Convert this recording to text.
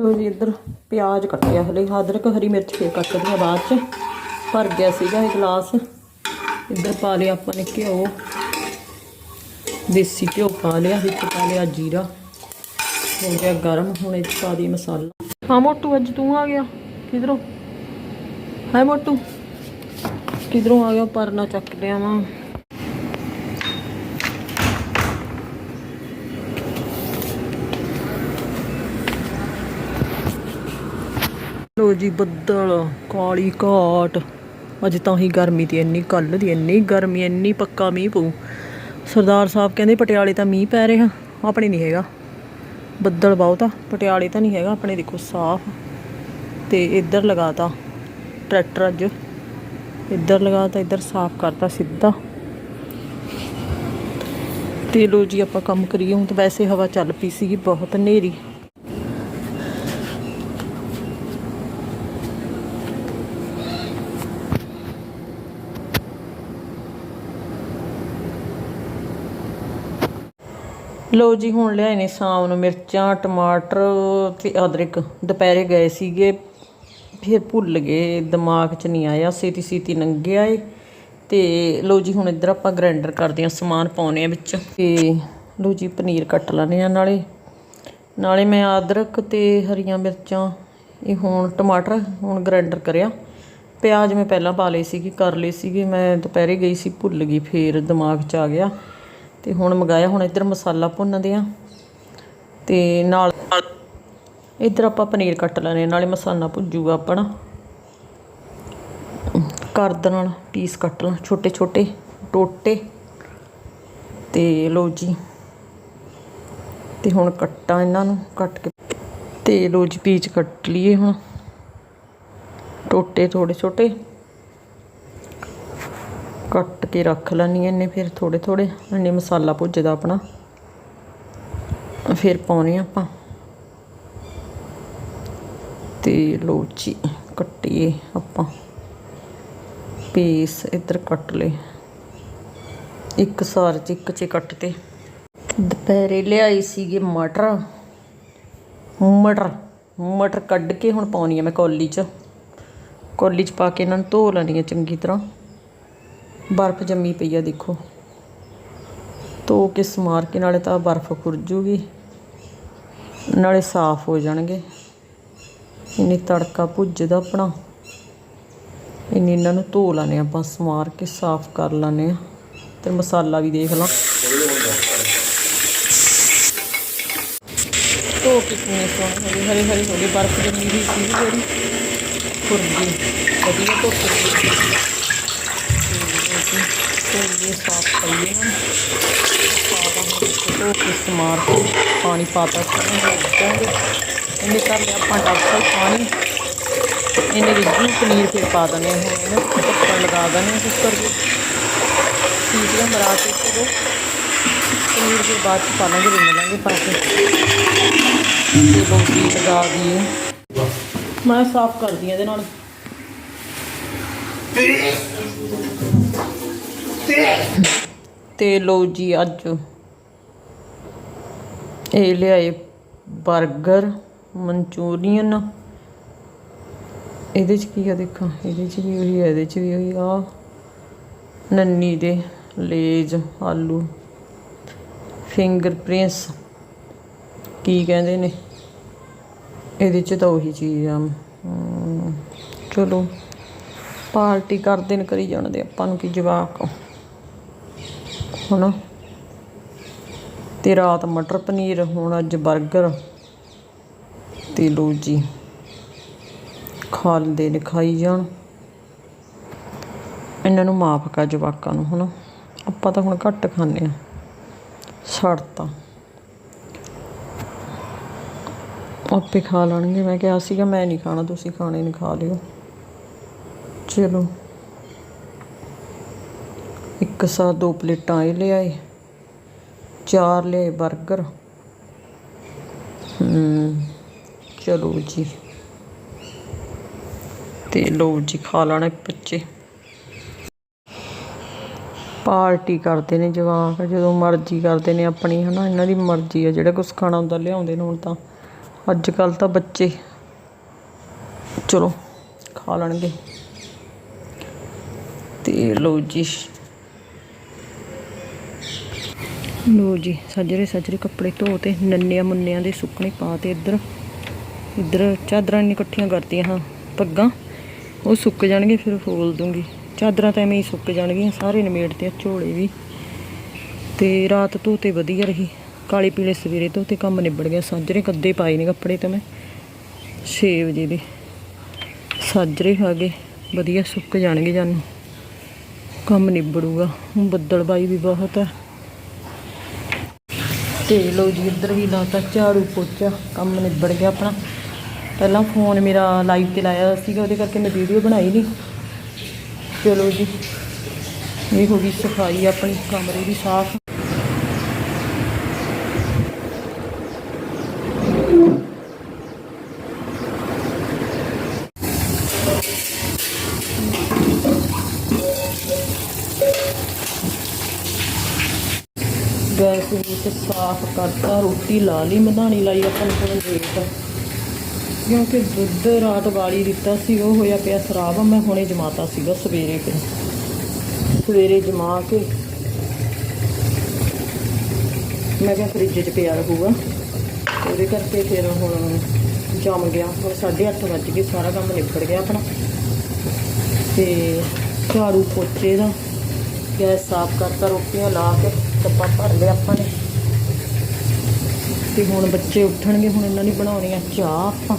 ਲੋ ਜੀ, ਇੱਧਰ ਪਿਆਜ਼ ਕੱਟਿਆ ਹਲੇ। ਅਦਰਕ, ਹਰੀ ਮਿਰਚ ਫੇਰ ਕੱਟਦੀ ਆ ਬਾਅਦ ਚ। ਭਰ ਗਿਆ ਸੀਗਾ ਇਹ ਗਲਾਸ। ਇੱਧਰ ਪਾ ਲਿਆ ਆਪਾਂ ਨੇ ਘਿਓ। ਦੇਸੀ ਘਿਓ ਪਾ ਲਿਆ, ਵਿੱਚ ਪਾ ਲਿਆ ਜੀਰਾ। ਹੋ ਗਿਆ ਗਰਮ, ਹੁਣ ਇਹ ਪਾ ਦੀ ਮਸਾਲਾ। ਹਾਂ ਮੋਟੂ, ਅੱਜ ਤੂੰ ਆ ਗਿਆ। ਕਿਧਰੋਂ? ਹਾਏ ਮੋਟੂ। ਕਿਧਰੋਂ ਆ ਗਿਆ? ਪਰਨਾ ਚੱਕ ਲਿਆ ਵਾਂ ਲੋ ਜੀ ਬੱਦਲ, ਕਾਲੀ ਘਾਟ। ਅੱਜ ਤਾਂ ਹੀ ਗਰਮੀ ਦੀ ਇੰਨੀ ਕੱਲ ਦੀ ਇੰਨੀ ਗਰਮੀ, ਇੰਨੀ ਪੱਕਾ ਮੀਂਹ ਪਊ। ਸਰਦਾਰ ਸਾਹਿਬ ਕਹਿੰਦੇ ਪਟਿਆਲੇ ਤਾਂ ਮੀਂਹ ਪੈ ਰਿਹਾ, ਆਪਣੇ ਨਹੀਂ ਹੈਗਾ। ਬੱਦਲ ਬਹੁਤ ਆ ਪਟਿਆਲੇ ਤਾਂ ਨਹੀਂ ਹੈਗਾ, ਆਪਣੇ ਦੇਖੋ ਸਾਫ਼। ਤੇ ਇੱਧਰ ਲਗਾਤਾ ਟਰੈਕਟਰ ਅੱਜ। ਇੱਧਰ ਲਗਾਤਾ, ਇੱਧਰ ਸਾਫ਼ ਕਰਤਾ ਸਿੱਧਾ। ਤੇ ਲੋ ਜੀ ਆਪਾਂ ਕੰਮ ਕਰੀਏ, ਹੁਣ ਤਾਂ ਵੈਸੇ ਹਵਾ ਚੱਲ ਪਈ ਸੀਗੀ, ਬਹੁਤ ਹਨੇਰੀ। ਲੋ ਜੀ, ਹੁਣ ਲਿਆਏ ਨੇ ਸ਼ਾਮ ਨੂੰ ਮਿਰਚਾਂ, ਟਮਾਟਰ ਤੇ ਅਦਰਕ। ਦੁਪਹਿਰੇ ਗਏ ਸੀਗੇ, ਫਿਰ ਭੁੱਲ ਗਏ, ਦਿਮਾਗ 'ਚ ਨਹੀਂ ਆਇਆ। ਸੇਤੀ ਛੇਤੀ ਲੰਘਿਆ ਏ ਤੇ ਲੋ ਜੀ, ਹੁਣ ਇੱਧਰ ਆਪਾਂ ਗ੍ਰਾਈਂਡਰ ਕਰਦੇ ਆ ਸਮਾਨ ਪਾਉਣੇ ਆ ਵਿੱਚ। ਤੇ ਲੋ ਜੀ, ਪਨੀਰ ਕੱਟ ਲੈਣੇ ਆ ਨਾਲੇ। ਨਾਲੇ ਮੈਂ ਅਦਰਕ ਤੇ ਹਰੀਆਂ ਮਿਰਚਾਂ, ਇਹ ਹੁਣ ਟਮਾਟਰ ਹੁਣ ਗ੍ਰਾਈਂਡਰ ਕਰਿਆ। ਪਿਆਜ਼ ਮੈਂ ਪਹਿਲਾਂ ਪਾ ਲਈ ਸੀਗੀ, ਕਰ ਲਈ ਸੀਗੇ। ਮੈਂ ਦੁਪਹਿਰੇ ਗਈ ਸੀ, ਭੁੱਲ ਗਈ, ਫੇਰ ਦਿਮਾਗ 'ਚ ਆ ਗਿਆ। ਤੇ ਹੁਣ ਮੰਗਾਇਆ, ਹੁਣ ਇੱਧਰ ਮਸਾਲਾ ਭੁੰਨਦੇ ਆ ਤੇ ਨਾਲ ਇੱਧਰ ਆਪਾਂ ਪਨੀਰ ਕੱਟ ਲੈਣੇ ਨਾਲੇ ਮਸਾਲਾ ਭੁੱਜੂਗਾ ਆਪਣਾ। ਕਰਦ ਨਾਲ ਪੀਸ ਕੱਟ ਲੈਣਾ ਛੋਟੇ ਛੋਟੇ ਟੋਟੇ ਤੇ ਲੋ ਜੀ। ਤੇ ਹੁਣ ਕੱਟਾਂ ਇਹਨਾਂ ਨੂੰ ਕੱਟ ਕੇ ਤੇ ਲੋ ਜੀ, ਪੀਸ ਕੱਟ ਲਈਏ ਹੁਣ। ਟੋਟੇ ਥੋੜੇ ਛੋਟੇ ਕੱਟ ਕੇ ਰੱਖ ਲੈਣੀ ਇਹਨੇ, ਫਿਰ ਥੋੜੇ ਥੋੜੇ ਇਹਨੇ ਮਸਾਲਾ ਭੁੱਜਦਾ ਆਪਣਾ। ਫਿਰ ਪਾਉਣੇ ਆਪਾਂ। ਤੇ ਲੋ ਜੀ, ਕੱਟੀਏ ਆਪਾਂ। ਪੀਸ ਇੱਧਰ ਕੱਟ ਲਏ। ਇੱਕ ਸਾਰ ਚ ਇੱਕ ਚ ਕੱਟ ਤੇ। ਦੁਪਹਿਰੇ ਲਿਆਈ ਸੀਗੇ ਮਟਰ। ਮਟਰ ਮਟਰ ਕੱਢ ਕੇ ਹੁਣ ਪਾਉਣੀ ਆ ਮੈਂ ਕੌਲੀ ਚ। ਕੌਲੀ ਚ ਪਾ ਕੇ ਇਹਨਾਂ ਨੂੰ ਧੋ ਲੈਣੀ ਆ ਚੰਗੀ ਤਰ੍ਹਾਂ। ਬਰਫ਼ ਜੰਮੀ ਪਈ ਆ, ਦੇਖੋ। ਧੋ ਕੇ ਸਮਾਰ ਕੇ ਨਾਲੇ ਤਾਂ ਬਰਫ਼ ਖੁਰਜੂਗੀ ਨਾਲੇ ਸਾਫ਼ ਹੋ ਜਾਣਗੇ। ਇੰਨੀ ਤੜਕਾ ਭੁੱਜਦਾ ਆਪਣਾ। ਇੰਨੀ ਇਹਨਾਂ ਨੂੰ ਧੋ ਲਾਣੇ ਆਪਾਂ, ਸਮਾਰ ਕੇ ਸਾਫ਼ ਕਰ ਲਾਣੇ ਆ ਤੇ ਮਸਾਲਾ ਵੀ ਦੇਖ ਲਾਂ। ਧੋ ਕੇ ਕਿੰਨੇ ਸੋਹਣੇ ਹਰੀ ਹਰੀ ਹਰੀ ਹੋ ਗਏ ਬਰਫ਼ ਜੰਮੀ ਹੋਈ ਸੀ ਜਿਹੜੀ। ਖੁਰਜੀ ਵਧੀਆ ਧੁੱਪ ਸੀ ਤੇ ਇਹ ਸਾਫ਼ ਕਰੀਏ ਨਾ ਪਾਦਾ ਹੁਣ ਧੋ ਕੇ ਸਮਾਰ ਕੇ ਪਾਣੀ ਪਾਤਾ ਕਰਾਂਗੇ ਇਹਨੇ ਕਰ ਲਿਆ ਆਪਾਂ ਡਾਕਟਰ ਪਾਣੀ ਇਹਨੇ ਰਿੱਝੂ ਪਨੀਰ ਫਿਰ ਪਾ ਦਨੇ ਹੁਣ ਇਹਨੂੰ ਢੱਕਣ ਲਗਾ ਦਨੇ ਕੁੱਕਰ ਦੇ ਸੀਟੀਆਂ ਮਰਾ ਕੇ ਚਲੋ ਪਨੀਰ ਫਿਰ ਬਾਅਦ ਚ ਪਾ ਲਾਂਗੇ ਰਿੰਨ ਲਾਂਗੇ ਪਾ ਕੇ ਤੇ ਲੋਕੀ ਲਗਾ ਤੇ ਲੋ ਜੀ ਅੱਜ ਇਹ ਲਿਆਏ 버ਗਰ ਮਨਚੂਰੀਅਨ। ਇਹਦੇ ਚ ਕੀ ਆ ਦੇਖਾਂ, ਇਹਦੇ ਚ ਵੀ ਉਹੀ ਆ, ਇਹਦੇ ਚ ਵੀ ਉਹੀ ਆ। ਨੰਨੀ ਦੇ ਲੇਜ, ਆਲੂ। ਫਿੰਗਰ ਪ੍ਰਿੰਟਸ ਕੀ ਕਹਿੰਦੇ ਨੇ? ਇਹਦੇ ਚ ਤਾਂ ਉਹੀ ਚੀਜ਼ ਆ। ਚਲੋ, ਪਾਰਟੀ ਕਰਦੇ ਨੇ, ਕਰੀ ਜਾਣਦੇ ਆਪਾਂ ਨੂੰ ਕੀ ਜਵਾਕ। ਹਨਾ ਤੇ ਰਾਤ ਮਟਰ ਪਨੀਰ, ਹੁਣ ਅੱਜ 버ਗਰ ਤੇ ਲੋ ਜੀ ਖਾ ਲੈਂਦੇ ਨੇ ਖਾਈ ਜਾਣ। ਇਹਨਾਂ ਨੂੰ ਮਾਫ ਕਰ ਜਵਾਕਾਂ ਨੂੰ ਹਨਾ ਆਪਾਂ ਤਾਂ ਹੁਣ ਘੱਟ ਖਾਂਦੇ ਆ ਛੱਡਤਾ ਆਪੇ ਖਾ ਲੈਣਗੇ। ਮੈਂ ਕਿਹਾ ਸੀਗਾ, ਮੈਂ ਨਹੀਂ ਖਾਣਾ, ਤੁਸੀਂ ਖਾਣੇ ਨਹੀਂ ਖਾ ਲਿਓ। ਚਲੋ। ਇੱਕ ਸਾ ਦੋ ਪਲੇਟਾਂ ਇਹ ਲਿਆਏ, ਚਾਰ ਲਿਆਏ 버ਗਰ ਹਮ ਚਲੋ ਜੀ। ਤੇ ਲੋ ਜੀ, ਖਾ ਲੈਣਾ ਬੱਚੇ। ਪਾਰਟੀ ਕਰਦੇ ਨੇ ਜਵਾਕ, ਜਦੋਂ ਮਰਜ਼ੀ ਕਰਦੇ ਨੇ ਆਪਣੀ, ਹਨਾ, ਇਹਨਾਂ ਦੀ ਮਰਜ਼ੀ ਆ, ਜਿਹੜਾ ਕੁਝ ਖਾਣਾ ਹੁੰਦਾ ਲਿਆਉਂਦੇ ਨੇ ਹੁਣ ਤਾਂ। ਅੱਜ ਕੱਲ ਤਾਂ ਬੱਚੇ, ਚਲੋ, ਖਾ ਲੈਣਗੇ। ਤੇ ਲੋ ਜੀ। ਲੋ ਜੀ, ਸੱਜਰੇ ਸੱਜਰੇ ਕੱਪੜੇ ਧੋ ਤੇ ਨੰਨਿਆਂ ਮੁੰਨਿਆਂ ਦੇ ਸੁੱਕਣੇ ਪਾ ਤੇ ਇੱਧਰ ਇੱਧਰ ਚਾਦਰਾਂ ਨਹੀਂ ਇਕੱਠੀਆਂ ਕਰਤੀਆਂ, ਹਾਂ, ਪੱਗਾਂ, ਉਹ ਸੁੱਕ ਜਾਣਗੇ, ਫਿਰ ਫੋਲ ਦੂੰਗੀ। ਚਾਦਰਾਂ ਤਾਂ ਐਵੇਂ ਹੀ ਸੁੱਕ ਜਾਣਗੀਆਂ, ਸਾਰੇ ਨਿਮੇੜ ਤੇ ਝੋਲੇ ਵੀ। ਤੇ ਰਾਤ ਧੋਤੇ ਵਧੀਆ ਰਹੀ, ਕਾਲੇ ਪੀਲੇ ਸਵੇਰੇ ਧੋਤੇ ਕੰਮ ਨਿਬੜ ਗਿਆ, ਸਾਜਰੇ ਕੱਦੇ ਪਾਏ ਨੇ ਕੱਪੜੇ ਤਾਂ ਮੈਂ 6 ਵਜੇ ਦੇ। ਸਾਜਰੇ ਆ ਗਏ, ਵਧੀਆ ਸੁੱਕ ਜਾਣਗੇ ਜਾਨੂੰ, ਕੰਮ ਨਿਬੜੂਗਾ, ਹੁਣ ਬੱਦਲਬਾਈ ਵੀ ਬਹੁਤ ਹੈ ਤੇ ਲੋ ਜੀ, ਇੱਧਰ ਵੀ ਲਾਤਾ, ਝਾੜੂ ਪੋਚਾ, ਕੰਮ ਨਿਬੜ ਗਿਆ ਆਪਣਾ। ਪਹਿਲਾਂ ਫੋਨ ਮੇਰਾ ਲਾਈਵ ਤੇ ਲਾਇਆ ਸੀਗਾ, ਉਹਦੇ ਕਰਕੇ ਮੈਂ ਵੀਡੀਓ ਬਣਾਈ ਨਹੀਂ ਚਲੋ ਜੀ, ਇਹ ਹੋ ਗਈ ਸਫ਼ਾਈ, ਆਪਣੀ ਕਮਰੇ ਦੀ ਸਾਫ਼ ਗੈਸ ਵਿੱਚ ਸਾਫ਼ ਕਰਤਾ, ਰੋਟੀ ਲਾ ਲਈ, ਮਧਾਣੀ ਲਾਈ ਆਪਾਂ ਨੂੰ ਥੋੜਾ ਲੇਟ ਕਿਉਂਕਿ ਦੁੱਧ ਰਾਤ ਵਾਲੀ ਦਿੱਤਾ ਸੀ, ਉਹ ਹੋਇਆ ਪਿਆ ਖਰਾਬ, ਮੈਂ ਹੁਣੇ ਜਮਾਤਾ ਸੀਗਾ ਸਵੇਰੇ ਫਿਰ। ਸਵੇਰੇ ਜਮਾ ਕੇ ਮੈਂ ਕਿਹਾ ਫ੍ਰਿਜ 'ਚ ਪਿਆ ਰਹੂਗਾ। ਉਹਦੇ ਕਰਕੇ ਫਿਰ ਹੁਣ ਜਮ ਗਿਆ। ਹੁਣ 8:30 ਵੱਜ ਗਏ, ਸਾਰਾ ਕੰਮ ਨਿਬੜ ਗਿਆ ਆਪਣਾ। ਤੇ ਝਾੜੂ ਪੋਚੇ ਦਾ ਗੈਸ ਸਾਫ਼ ਕਰਤਾ, ਰੋਟੀਆਂ ਲਾ ਕੇ ਡੱਬਾ ਭਰ ਲਿਆ ਆਪਾਂ ਨੇ। ਤੇ ਹੁਣ ਬੱਚੇ ਉੱਠਣਗੇ ਹੁਣ ਇਹਨਾਂ ਨੇ ਬਣਾਉਣੀ ਆ ਚਾਹ ਆਪਾਂ।